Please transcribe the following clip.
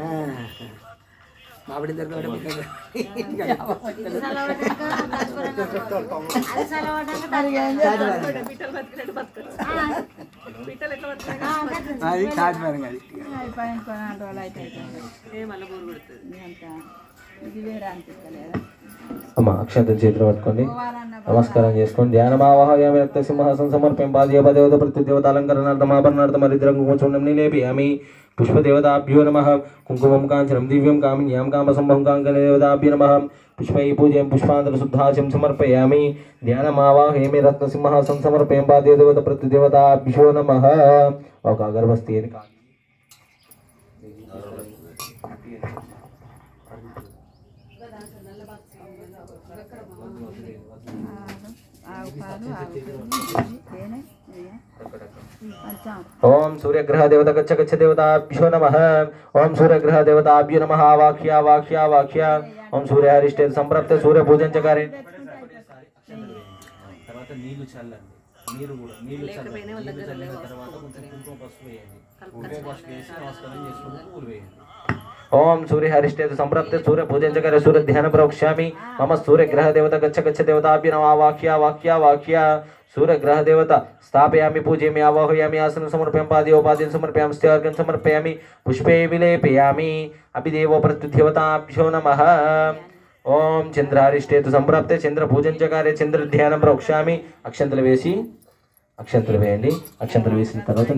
ఆ. మామిడి దొరకడం అది కాశ్మీరం అది. అమ్మ అక్షంత చేతిలో పట్టుకోండి. నమస్కారం చేసుకోండి ధ్యానమావాహయామి రక్త సింహాసనం సమర్పింపాది దేవత ప్రత్యుదేవత అలంకరణార్థం ఆభరణార్థం హరిద్రం కుంకుమం నిలేపియామి పుష్పదేవతాభ్యో నమ. కుంకుమం కాంచనం దివ్యం కామిన్యాం కామసంభం కాంకదేవతాభ్యో నమ. పుష్పై పూజయం పుష్పాంతర శుద్ధాచం సమర్పయామి. ధ్యానమావాహయామి రత్న సింహాసనం సమర్పయం పాదేవత ప్రత్యుదేవతాభ్యో నమ. ఒక అగర్భస్తి అని కాదు ఓం సూర్యగ్రహ దేవత గచ్చ గచ్చ దేవతాభ్యో నమ ఓం సూర్యగ్రహ దేవతాభ్యో నమ వాక్య వాక్య వాక్య ఓం సూర్య హరిష్టే సంప్రాప్త సూర్య పూజం చకారే తర్వాత నీళ్ళు చల్లండి నీరు కూడా నీళ్ళు చల్లండి నీళ్ళు చల్లిన తర్వాత కొంచెం కుంకుమ పసుపు వేయండి. కుంకుమ పసుపు వేసి నమస్కారం చేసుకుంటూ పూలు వేయండి. ఓం సూర్య హరిష్టే సూర్య పూజించగర సూర్య ధ్యాన ప్రవక్ష్యామి మమ సూర్యగ్రహదేవత గచ్చ గచ్చ దేవతాభ్య నమ వాక్య వాక్య వాక్య. సూర్యగ్రహదేవత స్థాపయామి పూజయామి ఆవాహయామి ఆసనం సమర్పయామి పాదయోపాద్యం సమర్పయామి స్థార్గం సమర్పయామి పుష్పే విలేపయామి. అభిదేవో ప్రత్యుదేవతాభ్యో నమ. ఓం చంద్రారిష్టేతు సంప్రాప్తే చంద్ర పూజం చంద్ర ధ్యానం ప్రవక్ష్యామి అక్షంతలు వేసి అక్షంతలు వేయండి. అక్షంతలు వేసిన తర్వాత